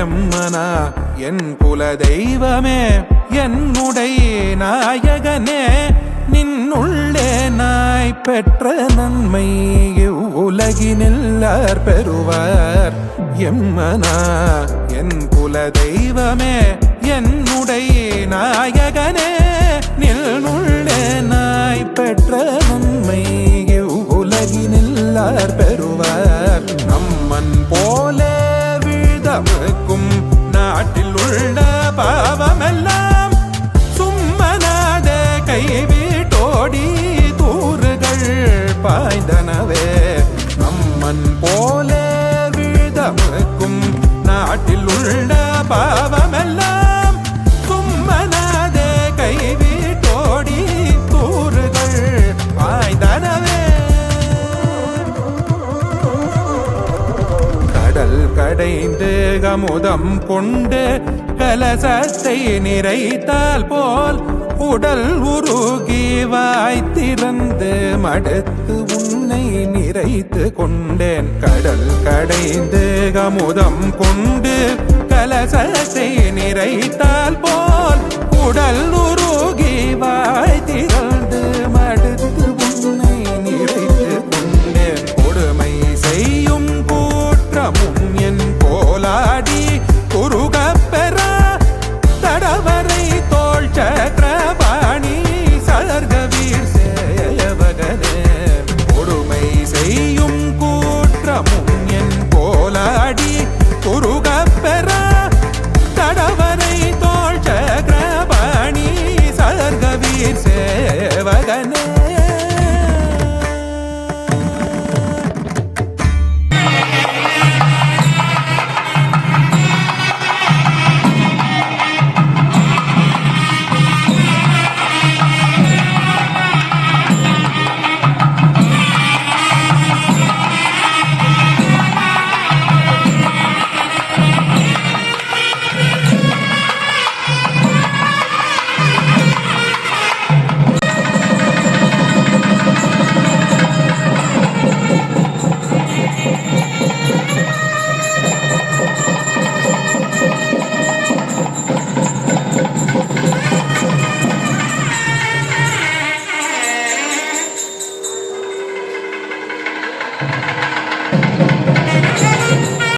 எம்மனா என் குல தெய்வமே என்னுடைய நாயகனே நின்னுள்ளே நாய் பெற்ற நன்மை உலகினில்லார் பெறுவார். எம்மனா என் குல தெய்வமே என்னுடைய நாயகனே நின்னுள்ளே நாய் பெற்ற நன்மை உலகினில்லார் கடைந்து கமுதம் கொண்டு கலசத்தை நிறைத்தால் போல் உடல் உருகி வாய்த்திருந்து மடுத்து உன்னை நிறைத்து கொண்டேன். கடல் கடைந்து கமுதம் கொண்டு கலசத்தை நிறைத்தால் போல் உடல் உருகி வாய்த்திருந்து மடுத்து உன்னை நிறைத்து கொண்டேன். கொடுமை செய்யும் கூற்றமும்